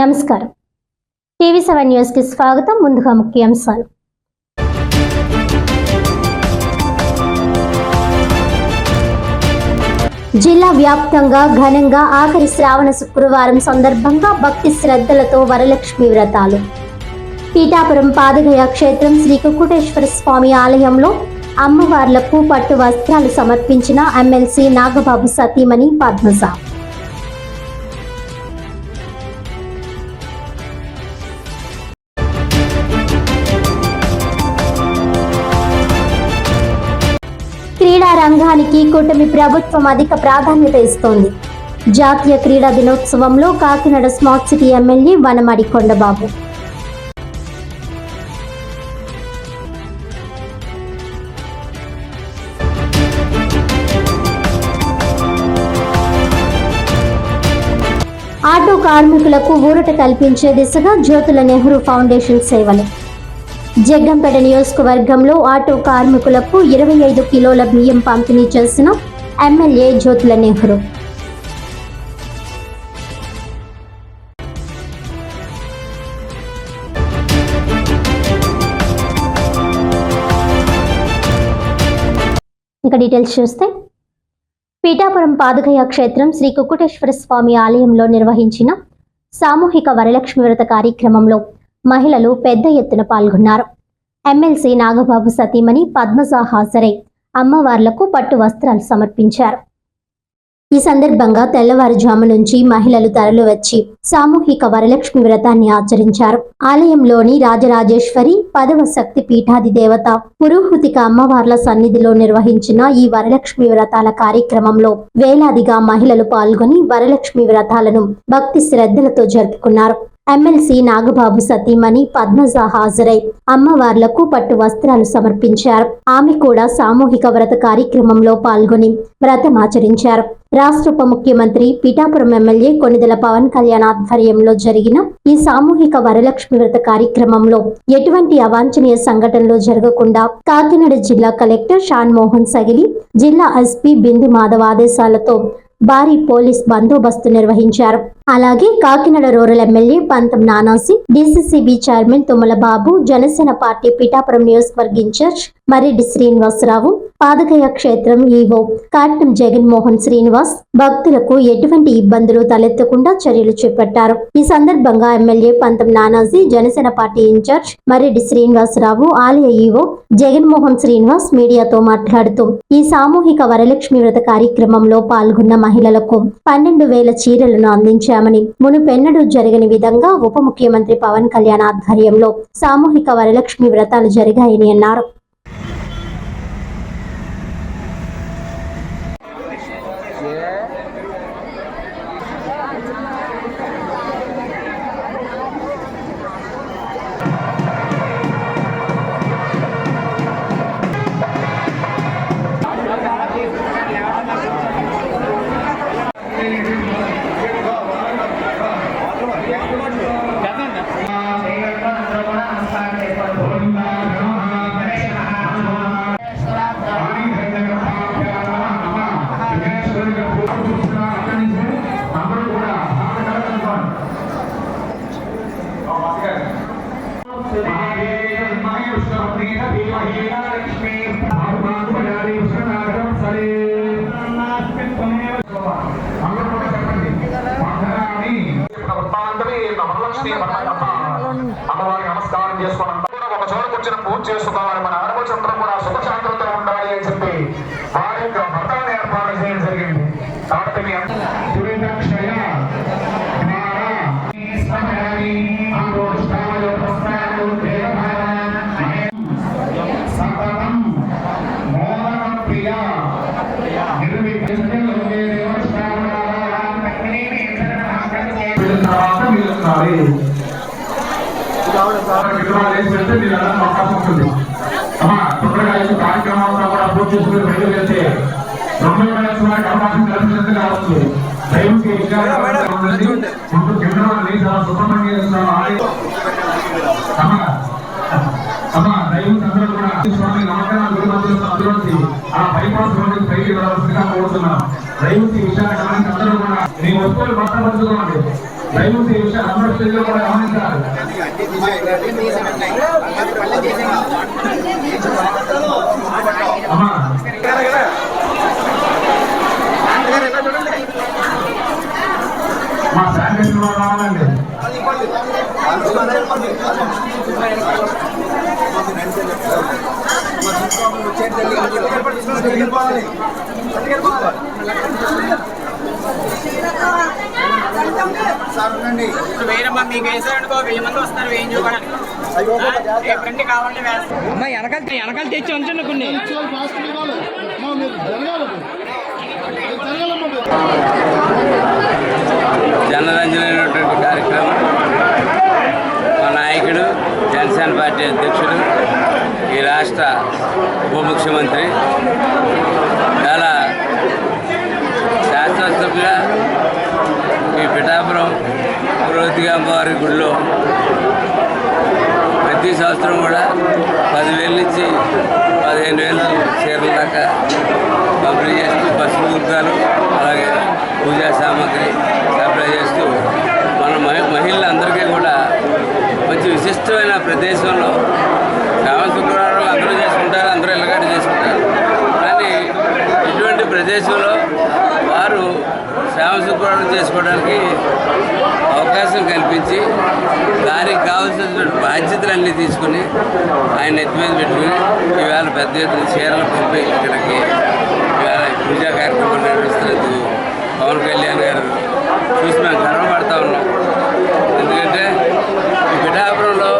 నమస్కారం. TV seven న్యూస్కి స్వాగతం. ముందుగా ముఖ్యాంశాలు. జిల్లా వ్యాప్తంగా ఘనంగా ఆఖరి శ్రావణ శుక్రవారం సందర్భంగా భక్తి శ్రద్ధలతో వరలక్ష్మి వ్రతాలు. పీఠాపురం పాదగయ క్షేత్రం శ్రీ కుక్కుటేశ్వర స్వామి ఆలయంలో అమ్మవార్లకు పట్టు వస్త్రాలు సమర్పించిన ఎమ్మెల్సీ నాగబాబు సతీమణి పద్మజ. క్రీడా రంగానికి కూటమి ప్రభుత్వం అధిక ప్రాధాన్యత ఇస్తోంది. జాతీయ క్రీడా దినోత్సవంలో Kakinada smart city MLA Vanamadi Kondababu. Auto కార్మికులకు ఊరట కల్పించే దిశగా జ్యోతుల నెహ్రూ ఫౌండేషన్ సేవలు. జగ్గంపేట నియోజకవర్గంలో ఆటో కార్మికులకు ఇరవై ఐదు కిలోల బియ్యం పంపిణీ చేసిన ఎమ్మెల్యే జ్యోతుల నెహ్రూ. ఇంకా డీటెయిల్స్ చూస్తే పీఠాపురం పాదగయ క్షేత్రం శ్రీ కుక్కుటేశ్వర స్వామి ఆలయంలో నిర్వహించిన సామూహిక వరలక్ష్మి వ్రత కార్యక్రమంలో మహిళలు పెద్ద ఎత్తున పాల్గొన్నారు. ఎమ్మెల్సీ నాగబాబు సతీమణి పద్మజ హాజరై. అమ్మవార్లకు పట్టు వస్త్రాలు సమర్పించారు. ఈ సందర్భంగా తెల్లవారుజాము నుంచి మహిళలు తరలి వచ్చి సామూహిక వరలక్ష్మి వ్రతాన్ని ఆచరించారు. ఆలయంలోని రాజరాజేశ్వరి పదవ శక్తి పీఠాది దేవత పురోహృతిక అమ్మవార్ల సన్నిధిలో నిర్వహించిన ఈ వరలక్ష్మి వ్రతాల కార్యక్రమంలో వేలాదిగా మహిళలు పాల్గొని వరలక్ష్మి వ్రతాలను భక్తి శ్రద్ధలతో జరుపుకున్నారు. ఎమ్మెల్సీ నాగబాబు సతీమణి పద్మజ హాజరై అమ్మవార్లకు పట్టు వస్త్రాలు సమర్పించారు. ఆమె కూడా సామూహిక వ్రత కార్యక్రమంలో పాల్గొని వ్రతమాచరించారు రాష్ట్ర ఉప ముఖ్యమంత్రి పిఠాపురం ఎమ్మెల్యే కొనిదెల పవన్ కళ్యాణ్ ఆధ్వర్యంలో జరిగిన ఈ సామూహిక వరలక్ష్మి వ్రత కార్యక్రమంలో ఎటువంటి అవాంఛనీయ సంఘటనలు జరగకుండా కాకినాడ జిల్లా కలెక్టర్ షాన్ మోహన్ సగిలి జిల్లా ఎస్పీ బిందు మాధవ ఆదేశాలతో భారీ పోలీస్ బందోబస్తు నిర్వహించారు. అలాగే Kakinada rural MLA Pantham Nanaji DCCB chairman Tummala Babu Janasena party Pithapuram నియోజకవర్గ ఇన్ఛార్జ్ మరెడ్డి శ్రీనివాసరావు పాదకయ క్షేత్రం ఈవో కాట్నం జగన్మోహన్ శ్రీనివాస్ భక్తులకు ఎటువంటి ఇబ్బందులు తలెత్తకుండా చర్యలు చేపట్టారు. ఈ సందర్భంగా MLA Pantham Nanaji Janasena party incharge Mareddy Srinivasa Rao ఆలయ ఈవో జగన్మోహన్ శ్రీనివాస్ మీడియాతో మాట్లాడుతూ ఈ సామూహిక వరలక్ష్మి వ్రత కార్యక్రమంలో పాల్గొన్న మహిళలకు పన్నెండు వేల చీరలను అందించామని మునుపెన్నడూ జరగని విధంగా ఉప ముఖ్యమంత్రి పవన్ కళ్యాణ్ ఆధ్వర్యంలో సామూహిక వరలక్ష్మి వ్రతాలు జరిగాయని అన్నారు. అమ్మవారి నమస్కారం చేసుకోవడం ఒక చోట కూర్చొని పూజ చేసుకోవాలి మన ఆడపడుచుందరూ కూడా సుఖశాంతులతో ఉండాలి అని చెప్పి. విగ్రహాలు మీరు వెళ్ళడం అవకాశం ఉంటుంది అమ్మా తొందరగా ఈ కార్యక్రమం అంతా కూడా పూర్తి చేసుకుని ప్రజలు వెళ్తే రెండు వేల వారికి అవకాశం కల్పించినట్టు కావచ్చు దైవకి ముందు చాలా అమ్మా అమ్మా దైవం అందరూ కూడా స్వామి ఆ బైపాస్ రోడ్డు పైకి వెళ్ళవలసిందిగా కోరుతున్నాం విషయాన్ని అందరూ కూడా మీ వస్తువులు భద్రపరచుకోండి దయచేసి ఈ అందరూ కూడా గమనించాలి. అమ్మా. మా శానిటేషన్ కూడా రావాలండి. వేరమ్మా మీకు వేసారనుకో వెయ్యి మంది వస్తారు కావాలంటే వేస్తాం. అమ్మా వెనకాల వెనకాల తెచ్చి ఉంచండి కొన్ని. జనరంజనమైనటువంటి కార్యక్రమం మా నాయకుడు జనసేన పార్టీ అధ్యక్షుడు ఈ రాష్ట్ర ఉప ముఖ్యమంత్రి చాలా శాస్త్రసభ్యుగా ఈ పిఠాపురం పురోహితిగాంబారి ప్రతి సంవత్సరం కూడా పదివేల నుంచి పదిహేను వేలు చీరల దాకా పంపిణీ చేస్తూ బస్సు కుంకాలు అలాగే పూజా సామాగ్రి సప్లై చేస్తూ మన మహి మహిళలందరికీ కూడా మంచి విశిష్టమైన ప్రదేశంలో శ్రావణ శుక్రవారం అందరూ చేసుకుంటారు అందరూ ఇళ్ళగడ్డ చేసుకుంటారు కానీ ఇటువంటి ప్రదేశంలో వారు శ్రావణ శుక్రవారం చేసుకోవడానికి అవకాశం కల్పించి దానికి కావాల్సినటువంటి బాధ్యతలన్నీ తీసుకుని ఆయన నెత్తి మీద పెట్టుకుని ఈవేళ పెద్ద ఎత్తున చీరలు పంపి ఇక్కడికి ఈవేళ పూజా కార్యక్రమం నిర్వహిస్తున్నందుకు పవన్ కళ్యాణ్ గారు చూసి మేము గర్వపడతా ఉన్నాం. ఎందుకంటే ఈ పిఠాపురంలో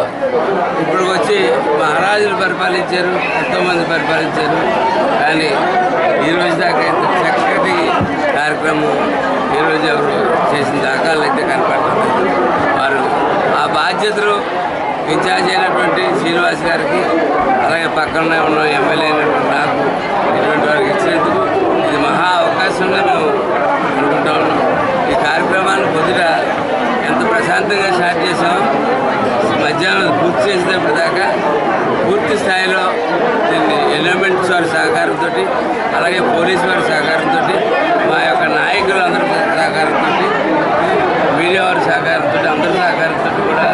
ఇప్పుడు వచ్చి మహారాజులు పరిపాలించారు ఎంతోమంది పరిపాలించారు. కానీ ఈ రోజు దాకా ఇంత చక్కటి కార్యక్రమం ఈ రోజు ఎవరు చేసిన దాఖలు అయితే కనపడుతున్నారు వారు ఆ బాధ్యతలు ఇన్ఛార్జ్ అయినటువంటి శ్రీనివాస్ గారికి అలాగే పక్కన ఉన్న ఎమ్మెల్యే అయినటువంటి నాకు ఇటువంటి వారికి ఇచ్చినందుకు ఇది మహా అవకాశంగా మేము అనుకుంటా ఉన్నాం. ఈ కార్యక్రమాన్ని పొద్దుట ఎంత ప్రశాంతంగా స్టార్ట్ చేసాం మధ్యాహ్నం పూర్తి చేసేటప్పుడు దాకా పూర్తి స్థాయిలో దీన్ని ఎలిమెంట్స్ వారి సహకారంతో అలాగే పోలీసు వారి సహకారంతో మా యొక్క నాయకులు అందరి సహకారంతో మీడియా వారి సహకారంతో అందరి సహకారంతో కూడా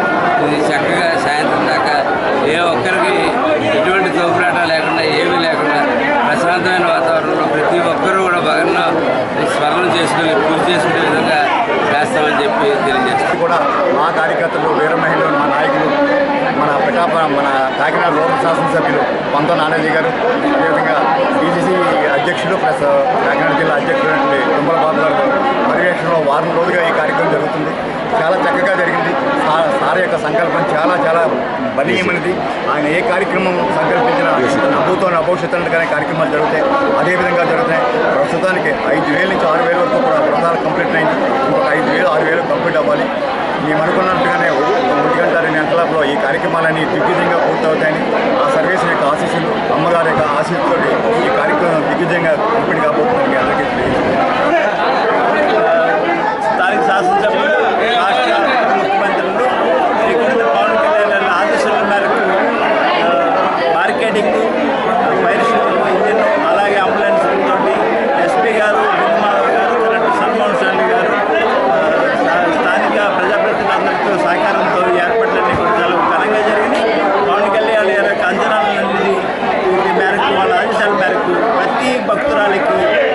ఇది చక్కగా సాయంత్రం దాకా ఏ ఒక్కరికి ఎటువంటి తోపులాట లేకుండా ఏమీ లేకుండా ప్రశాంతమైన వాతావరణంలో ప్రతి ఒక్కరూ కూడా బాగా స్మరణ చేసుకుని పూజ చేసుకునే విధంగా చేస్తామని చెప్పి అందరూ కూడా మా కార్యకర్తలు వీర మహిళలు మా నాయకులు మన పిఠాపురం మన కాకినాడ రూరల్ శాసనసభ్యులు పంత నానాజీ గారు అదేవిధంగా బీసీసీ అధ్యక్షులు ప్లస్ కాకినాడ జిల్లా అధ్యక్షుడు తుమ్మల బాబు గారు పర్యవేక్షణలో వారం రోజులుగా ఈ కార్యక్రమం జరుగుతుంది. చాలా చక్కగా జరిగింది. సార్ సార్ యొక్క సంకల్పం చాలా చాలా బలీయమైనది. ఆయన ఏ కార్యక్రమం సంకల్పించినా నవ్వుతో అభవిష్యత్తు కార్యక్రమాలు జరుగుతాయి. అదేవిధంగా జరుగుతాయి. ప్రస్తుతానికి ఐదు వేల నుంచి ఆరు వేల వరకు కూడా వ్రతాలు కంప్లీట్ అయింది. ఇంకొక ఐదు వేలు ఆరు వేలు కంప్లీట్ అవ్వాలి. మేము అనుకున్నట్టుగానే ఒంటి గంట రెండు గంటలలో ఈ కార్యక్రమాలన్నీ దిగ్విజయంగా పూర్తవుతాయని ఆ సర్వీస్ యొక్క ఆశీస్సులు అమ్మగారి యొక్క ఆశీస్సుతో ఈ కార్యక్రమం దిగ్విజయంగా కంప్లీట్ కాబోతుందని అందరికీ తెలియజేస్తున్నాను. స్థానిక శాసనసభ बख्तरा लिखी